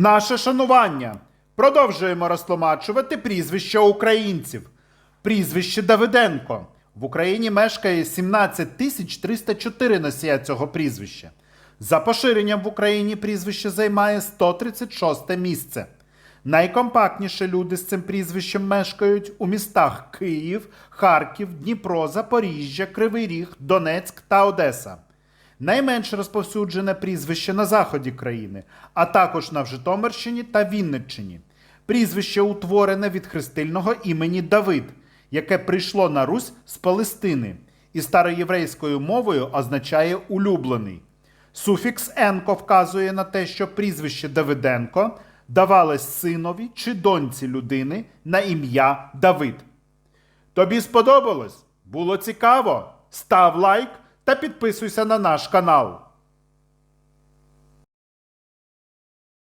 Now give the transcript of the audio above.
Наше шанування. Продовжуємо розтлумачувати прізвища українців. Прізвище Давиденко. В Україні мешкає 17 тисяч 304 носія цього прізвища. За поширенням в Україні прізвище займає 136 місце. Найкомпактніше люди з цим прізвищем мешкають у містах Київ, Харків, Дніпро, Запоріжжя, Кривий Ріг, Донецьк та Одеса. Найменш розповсюджене прізвище на заході країни, а також на Житомирщині та Вінниччині. Прізвище утворене від хрестильного імені Давид, яке прийшло на Русь з Палестини і староєврейською мовою означає улюблений. Суфікс енко вказує на те, що прізвище Давиденко давалось синові чи доньці людини на ім'я Давид. Тобі сподобалось? Було цікаво? Став лайк та підписуйся на наш канал.